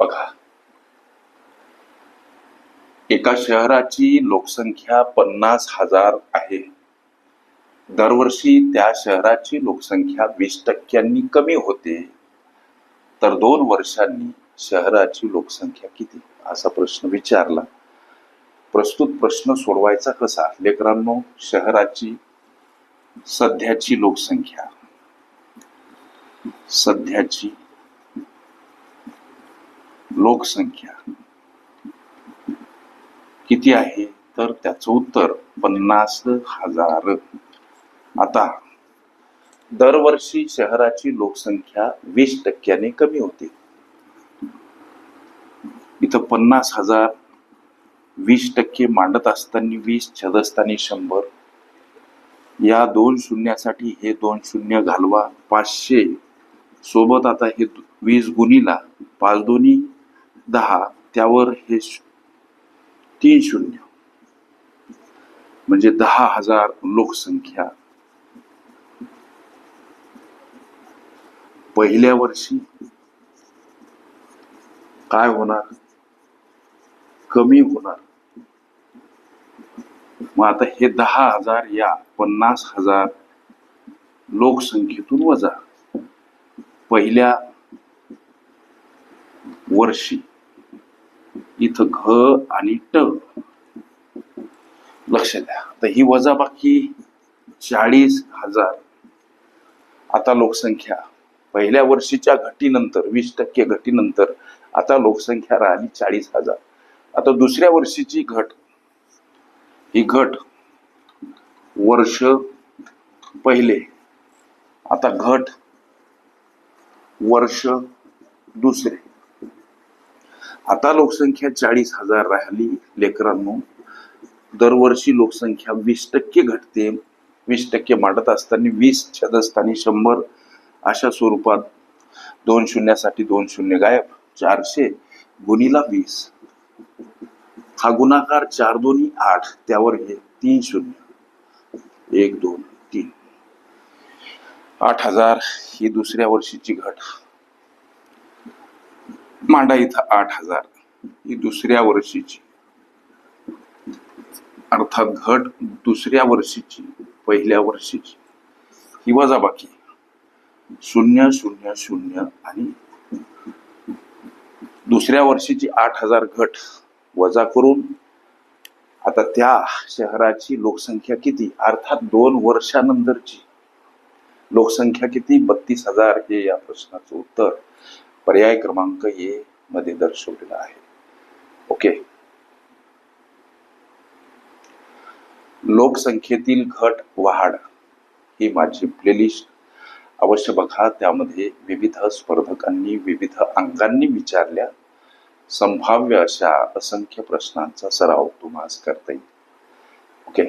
बघा. एका शहराची लोकसंख्या पन्नास हजार आहे. दरवर्षी त्या शहराची लोकसंख्या वीस टक्क्यांनी कमी होते. तर दोन वर्षांनी शहराची लोकसंख्या किती? असा प्रश्न विचारला. प्रस्तुत प्रश्न सोडवायचा कसा? लेकरांनो शहराची सध्याची लोकसंख्या. सध्याची लोकसंख्या किती आहे? तर त्याचं उत्तर पन्नास हजार. आता दरवर्षी शहराची लोकसंख्या वीस टक्क्याने कमी होते. इथं पन्नास हजार वीस टक्के मांडत असताना वीस छदस्तानी शंभर. या दोन शून्यासाठी हे दोन शून्य घालवा. पाचशे. सोबत आता हे वीस गुणीला पाच दोन्ही दहा त्यावर हे तीन शून्य. म्हणजे दहा हजार लोकसंख्या. पहिल्या वर्षी काय होणार? कमी होणार. मग आता हे दहा हजार या पन्नास हजार लोकसंख्येतून वजा. पहिल्या वर्षी. इथं घ आणि ट. लक्ष द्या. तर ही वजाबाकी चाळीस हजार. आता लोकसंख्या. पहिल्या वर्षीच्या घटीनंतर वीस टक्के घटीनंतर आता लोकसंख्या राहिली चाळीस हजार. आता दुसऱ्या वर्षीची घट. ही घट वर्ष पहिले. आता घट वर्ष दुसरे. आता लोकसंख्या चाळीस हजार राहिली लेकरांनो. दरवर्षी लोकसंख्या वीस टक्के घटते. वीस टक्के मांडत असताना वीस छदस्थानी शंभर अशा स्वरूपात दोन शून्यासाठी दोन शून्य गायब चारशे गुणीला वीस. हा गुणाकार चार दोन्ही आठ त्यावर हे तीन शून्य. एक दोन तीन. आठ हजार ही दुसऱ्या वर्षीची घट. मांडा इथं आठ हजार. ही दुसऱ्या वर्षीची. अर्थात घट दुसऱ्या वर्षीची पहिल्या वर्षीची. ही वजाबाकी. शून्य शून्य शून्य आणि दुसऱ्या वर्षीची आठ हजार घट. वजा करून आता त्या शहराची लोकसंख्या किती? अर्थात दोन वर्षानंतरची. लोकसंख्या किती? बत्तीस हजार हे या प्रश्नाचं उत्तर. पर्याय क्रमांक ए मध्ये दर्शवलेला आहे. ओके लोकसंख्येतील घट वाढ ही माझी प्लेलिस्ट अवश्य बघा त्यामध्ये विविध स्पर्धकांनी विविध अंगांनी विचारल्या. संभाव्य अशा असंख्य प्रश्नांचा सराव तुम्हाला करता येईल. ओके